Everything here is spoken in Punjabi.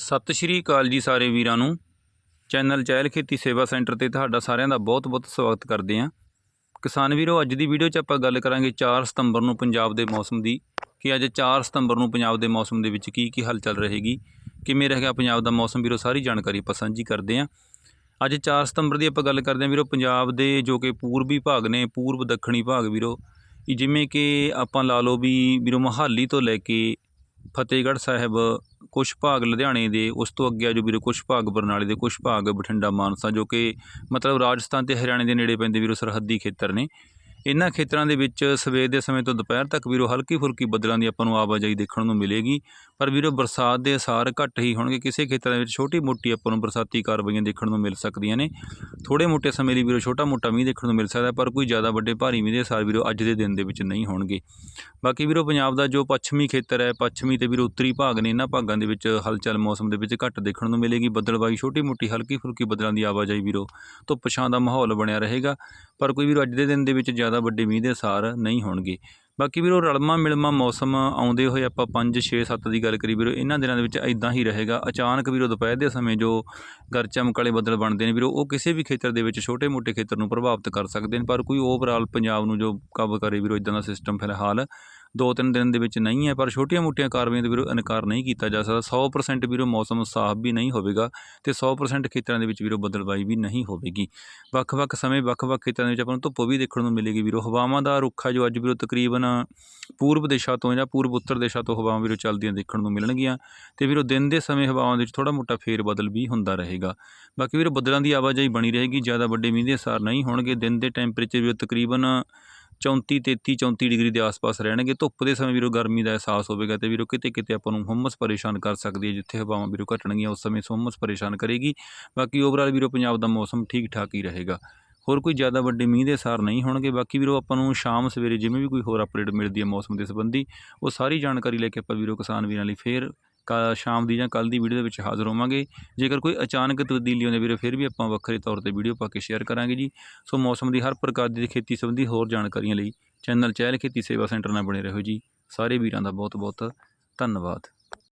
ਸਤਿ ਸ਼੍ਰੀ ਅਕਾਲ ਜੀ ਸਾਰੇ ਵੀਰਾਂ ਨੂੰ। ਚੈਨਲ ਚਹਿਲ ਖੇਤੀ ਸੇਵਾ ਸੈਂਟਰ ਤੇ ਤੁਹਾਡਾ ਸਾਰਿਆਂ ਦਾ ਬਹੁਤ-ਬਹੁਤ ਸਵਾਗਤ ਕਰਦੇ ਹਾਂ। ਕਿਸਾਨ ਵੀਰੋ, ਅੱਜ ਦੀ ਵੀਡੀਓ 'ਚ ਆਪਾਂ ਗੱਲ ਕਰਾਂਗੇ 4 ਸਤੰਬਰ ਨੂੰ ਪੰਜਾਬ ਦੇ ਮੌਸਮ ਦੀ। ਕਿ ਅੱਜ 4 ਸਤੰਬਰ ਨੂੰ ਪੰਜਾਬ ਦੇ ਮੌਸਮ ਦੇ ਵਿੱਚ ਕੀ ਕੀ ਹਲਚਲ ਰਹੇਗੀ, ਕਿਵੇਂ ਰਹੇਗਾ ਪੰਜਾਬ ਦਾ ਮੌਸਮ ਵੀਰੋ, ਸਾਰੀ ਜਾਣਕਾਰੀ ਆਪਾਂ ਸਾਂਝੀ ਕਰਦੇ ਹਾਂ। ਅੱਜ 4 ਸਤੰਬਰ ਦੀ ਆਪਾਂ ਗੱਲ ਕਰਦੇ ਹਾਂ ਵੀਰੋ, ਪੰਜਾਬ ਦੇ ਜੋ ਕਿ ਪੂਰਬੀ ਭਾਗ ਨੇ, ਪੂਰਬ ਦੱਖਣੀ ਭਾਗ ਵੀਰੋ ਜਿਵੇਂ ਕਿ ਆਪਾਂ ਲਾ ਲਓ ਵੀ ਵੀਰੋ ਮੋਹਾਲੀ ਤੋਂ ਲੈ ਕੇ ਫਤਿਹਗੜ੍ਹ ਸਾਹਿਬ ਕੁਝ ਭਾਗ ਲੁਧਿਆਣੇ ਦੇ, ਉਸ ਤੋਂ ਅੱਗੇ ਆ ਜੋ ਵੀਰੋ ਕੁਝ ਭਾਗ ਬਰਨਾਲੇ ਦੇ ਕੁਝ ਭਾਗ ਬਠਿੰਡਾ ਮਾਨਸਾ ਜੋ ਕਿ ਮਤਲਬ ਰਾਜਸਥਾਨ ਤੇ ਹਰਿਆਣੇ ਦੇ ਨੇੜੇ ਪੈਂਦੇ ਵੀਰੋ ਸਰਹੱਦੀ ਖੇਤਰ ਨੇ। ਇਹਨਾਂ ਖੇਤਰਾਂ ਦੇ ਵਿੱਚ ਸਵੇਰ ਦੇ ਸਮੇਂ ਤੋਂ ਦੁਪਹਿਰ ਤੱਕ ਵੀਰੋ ਹਲਕੀ ਫੁਲਕੀ ਬੱਦਲਾਂ ਦੀ ਆਪਾਂ ਨੂੰ ਆਵਾਜਾਈ ਦੇਖਣ ਨੂੰ ਮਿਲੇਗੀ। ਪਰ ਵੀਰੋ ਬਰਸਾਤ ਦੇ ਅਸਾਰ ਘੱਟ ਹੀ ਹੋਣਗੇ। ਕਿਸੇ ਖੇਤਰਾਂ ਦੇ ਵਿੱਚ ਛੋਟੀ ਮੋਟੀ ਆਪਾਂ ਨੂੰ ਬਰਸਾਤੀ ਕਾਰਵਾਈਆਂ ਦੇਖਣ ਨੂੰ ਮਿਲ ਸਕਦੀਆਂ ਨੇ। ਥੋੜੇ ਮੋਟੇ ਸਮੇਂ ਲਈ ਵੀਰੋ ਛੋਟਾ ਮੋਟਾ ਮੀਂਹ ਦੇਖਣ ਨੂੰ ਮਿਲ ਸਕਦਾ, ਪਰ ਕੋਈ ਜ਼ਿਆਦਾ ਵੱਡੇ ਭਾਰੀ ਮੀਂਹ ਦੇ ਅਸਾਰ ਵੀਰੋ ਅੱਜ ਦੇ ਦਿਨ ਦੇ ਵਿੱਚ ਨਹੀਂ ਹੋਣਗੇ। ਬਾਕੀ ਵੀਰੋ ਪੰਜਾਬ ਦਾ ਜੋ ਪੱਛਮੀ ਖੇਤਰ ਹੈ, ਪੱਛਮੀ ਤੇ ਵੀਰੋ ਉੱਤਰੀ ਭਾਗ ਨੇ ਇਹਨਾਂ ਭਾਗਾਂ ਦੇ ਵਿੱਚ ਹਲਚਲ ਮੌਸਮ ਦੇ ਵਿੱਚ ਘੱਟ ਦੇਖਣ ਨੂੰ ਮਿਲੇਗੀ। ਬੱਦਲਬਾਈ ਛੋਟੀ ਮੋਟੀ ਹਲਕੀ ਫੁਲਕੀ ਬੱਦਲਾਂ ਦੀ ਆਵਾਜਾਈ ਵੀਰੋ ਧੁੱਪ ਛਾਂ ਦਾ ਮਾਹੌਲ ਬਣਿਆ ਰਹੇਗਾ। ਪਰ ਕੋਈ ਵੀਰੋ ਅੱਜ ਦੇ ਦਿਨ ਦੇ ਵਿੱਚ ਜ਼ਿਆਦਾ ਵੱਡੇ ਮੀਂਹ ਦੇ ਅਸਾਰ ਨਹੀਂ ਹੋਣਗੇ। ਬਾਕੀ ਵੀਰੋ ਰਲਮਾ ਮਿਲਮਾ ਮੌਸਮ ਆਉਂਦੇ ਹੋਏ ਆਪਾਂ 5 6 7 ਦੀ ਗੱਲ ਕਰੀ ਵੀਰੋ, ਇਹਨਾਂ ਦਿਨਾਂ ਦੇ ਵਿੱਚ ਇਦਾਂ ਹੀ ਰਹੇਗਾ। ਅਚਾਨਕ ਵੀਰੋ, ਦੁਪਹਿਰ ਦੇ ਸਮੇਂ ਜੋ ਗਰ ਚਮਕ ਵਾਲੇ ਬੱਦਲ ਬਣਦੇ ਨੇ ਵੀਰੋ, ਉਹ ਕਿਸੇ ਵੀ ਖੇਤਰ ਦੇ ਵਿੱਚ ਛੋਟੇ ਮੋਟੇ ਖੇਤਰ ਨੂੰ ਪ੍ਰਭਾਵਿਤ ਕਰ ਸਕਦੇ ਨੇ, ਪਰ ਕੋਈ ਓਵਰਆਲ ਪੰਜਾਬ ਨੂੰ ਜੋ ਕਵਰ ਕਰੇ ਵੀਰੋ ਇਦਾਂ ਦਾ ਸਿਸਟਮ ਫਿਲਹਾਲ ਦੋ ਤਿੰਨ ਦਿਨ ਦੇ ਵਿੱਚ ਨਹੀਂ ਹੈ, ਪਰ ਛੋਟੀਆਂ ਮੋਟੀਆਂ ਕਾਰਵਾਈਆਂ ਦੇ ਵੀਰੋ ਇਨਕਾਰ ਨਹੀਂ ਕੀਤਾ ਜਾ ਸਕਦਾ। 100% ਵੀਰੋ ਮੌਸਮ ਸਾਫ਼ ਵੀ ਨਹੀਂ ਹੋਵੇਗਾ ਤੇ 100% ਖੇਤਰਾਂ ਦੇ ਵਿੱਚ ਵੀਰੋ ਬਦਲਵਾਈ ਵੀ ਨਹੀਂ ਹੋਵੇਗੀ। ਵੱਖ-ਵੱਖ ਸਮੇਂ ਵੱਖ-ਵੱਖ ਖੇਤਰਾਂ ਦੇ ਵਿੱਚ ਆਪਾਂ ਨੂੰ ਧੁੱਪ ਵੀ ਦੇਖਣ ਨੂੰ ਮਿਲੇਗੀ ਵੀਰੋ। ਹਵਾਵਾਂ ਦਾ ਰੁੱਖ ਆ ਜੋ ਅੱਜ ਵੀਰੋ ਤਕਰੀਬਨ ਪੂਰਬ ਦਿਸ਼ਾ ਤੋਂ ਜਾਂ ਪੂਰਬ ਉੱਤਰ ਦਿਸ਼ਾ ਤੋਂ ਹਵਾਵਾਂ ਵੀਰੋ ਚੱਲਦੀਆਂ ਦੇਖਣ ਨੂੰ ਮਿਲਣਗੀਆਂ ਤੇ ਵੀਰੋ ਦਿਨ ਦੇ ਸਮੇਂ ਹਵਾਵਾਂ ਦੇ ਵਿੱਚ ਥੋੜਾ ਮੋਟਾ ਫੇਰ ਬਦਲ ਵੀ ਹੁੰਦਾ ਰਹੇਗਾ। ਬਾਕੀ ਵੀਰੋ ਬੱਦਲਾਂ ਦੀ ਆਵਾਜਾਈ ਬਣੀ ਰਹੇਗੀ, ਜ਼ਿਆਦਾ ਵੱਡੇ ਮੀਂਹ ਦੇ ਅਸਾਰ ਨਹੀਂ ਹੋਣਗੇ। ਦਿਨ ਦੇ ਟੈਂਪਰੇਚਰ ਵੀ ਤਕਰੀਬਨ 34 33 34 ਡਿਗਰੀ ਦੇ ਆਸ-ਪਾਸ ਰਹਿਣਗੇ। ਧੁੱਪ ਦੇ ਸਮੇਂ ਵੀਰੋ, ਗਰਮੀ ਦਾ ਅਹਿਸਾਸ ਹੋਵੇਗਾ ਤੇ ਵੀਰੋ ਕਿਤੇ ਕਿਤੇ ਆਪਾਂ ਨੂੰ ਹੁੰਮਸ ਪਰੇਸ਼ਾਨ ਕਰ ਸਕਦੀ ਹੈ, ਜਿੱਥੇ ਹਵਾਵਾਂ ਵੀਰੋ ਘਟਣਗੀਆਂ, ਉਸ ਸਮੇਂ ਹੁੰਮਸ ਪਰੇਸ਼ਾਨ ਕਰੇਗੀ। ਬਾਕੀ ਓਵਰਆਲ ਵੀਰੋ, ਪੰਜਾਬ ਦਾ ਮੌਸਮ ਠੀਕ ਠਾਕ ਹੀ ਰਹੇਗਾ। ਹੋਰ ਕੋਈ ਜ਼ਿਆਦਾ ਵੱਡੇ ਮੀਂਹ ਦੇ ਸਾਰ ਨਹੀਂ ਹੋਣਗੇ। ਬਾਕੀ ਵੀਰੋ, ਆਪਾਂ ਨੂੰ ਸ਼ਾਮ ਸਵੇਰੇ ਜਿਵੇਂ ਵੀ ਕੋਈ ਹੋਰ ਅਪਡੇਟ ਮਿਲਦੀ ਹੈ ਮੌਸਮ ਦੇ ਸੰਬੰਧੀ, ਉਹ ਸਾਰੀ ਜਾਣਕਾਰੀ ਲੈ ਕੇ ਆਪਾਂ ਵੀਰੋ ਕਿਸਾਨ ਵੀਰਾਂ ਲਈ ਫੇਰ ਕਾ ਸ਼ਾਮ ਦੀ ਜਾਂ ਕੱਲ੍ਹ ਦੀ ਵੀਡੀਓ ਦੇ ਵਿੱਚ ਹਾਜ਼ਰ ਹੋਵਾਂਗੇ। ਜੇਕਰ ਕੋਈ ਅਚਾਨਕ ਤਬਦੀਲੀ ਆਉਂਦੀ ਵੀਰੇ, ਫਿਰ ਵੀ ਆਪਾਂ ਵੱਖਰੇ ਤੌਰ ਤੇ ਵੀਡੀਓ ਪਾ ਕੇ ਸ਼ੇਅਰ ਕਰਾਂਗੇ ਜੀ। ਸੋ ਮੌਸਮ ਦੀ ਹਰ ਪ੍ਰਕਾਰ ਦੀ ਖੇਤੀ ਸੰਬੰਧੀ ਹੋਰ ਜਾਣਕਾਰੀਆਂ ਲਈ ਚੈਨਲ ਚਹਿਲ ਖੇਤੀ ਸੇਵਾ ਸੈਂਟਰ ਨਾਲ ਬਣੇ ਰਹੋ ਜੀ। ਸਾਰੇ ਵੀਰਾਂ ਦਾ ਬਹੁਤ ਬਹੁਤ ਧੰਨਵਾਦ।